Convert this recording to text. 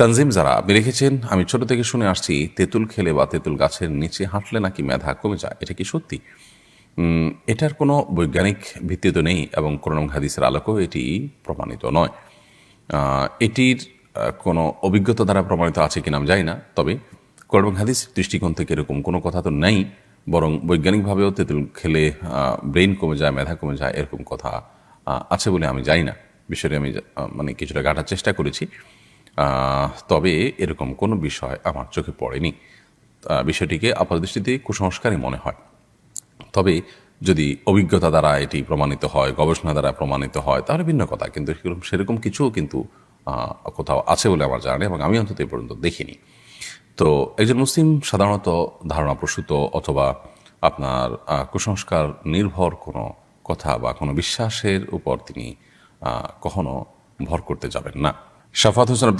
তানজিম, যারা আপনি লিখেছেন, আমি ছোট থেকে শুনে আসছি, তেঁতুল খেলে বা তেঁতুল গাছের নিচে হাঁটলে নাকি মেধা কমে যায়? এটা কি সত্যি? এটার কোনো বৈজ্ঞানিক ভিত্তি তো নেই এবং কোরআন হাদিসের আলোকেও এটি প্রমাণিত নয়। এটির কোনো অভিজ্ঞতা দ্বারা প্রমাণিত আছে কিনা আমি জানি না, তবে কোরআন হাদিস দৃষ্টিকোণ থেকে এরকম কোনো কথা তো নেই, বরং বৈজ্ঞানিকভাবেও তেঁতুল খেলে ব্রেন কমে যায়, মেধা কমে যায়, এরকম কথা আছে বলে আমি জানি না। বিষয়টি আমি মানে কিছুটা ঘাটার চেষ্টা করেছি। তবে এরকম কোনো বিষয় আমার চোখে পড়েনি। বিষয়টিকে আপাতদৃষ্টিতে কুসংস্কারই মনে হয়। তবে যদি অভিজ্ঞতা দ্বারা এটি প্রমাণিত হয়, গবেষণা দ্বারা প্রমাণিত হয়, তাহলে ভিন্ন কথা। কিন্তু সেরকম সেরকম কিছুও কিন্তু কোথাও আছে বলে আমার জানা নেই এবং আমি অন্তত এ পর্যন্ত দেখিনি। তো একজন মুসলিম সাধারণত ধারণা প্রসূত অথবা আপনার কুসংস্কার নির্ভর কোনো কথা বা কোনো বিশ্বাসের উপর তিনি কখনো ভর করতে যাবেন না। শাফাত হোসেন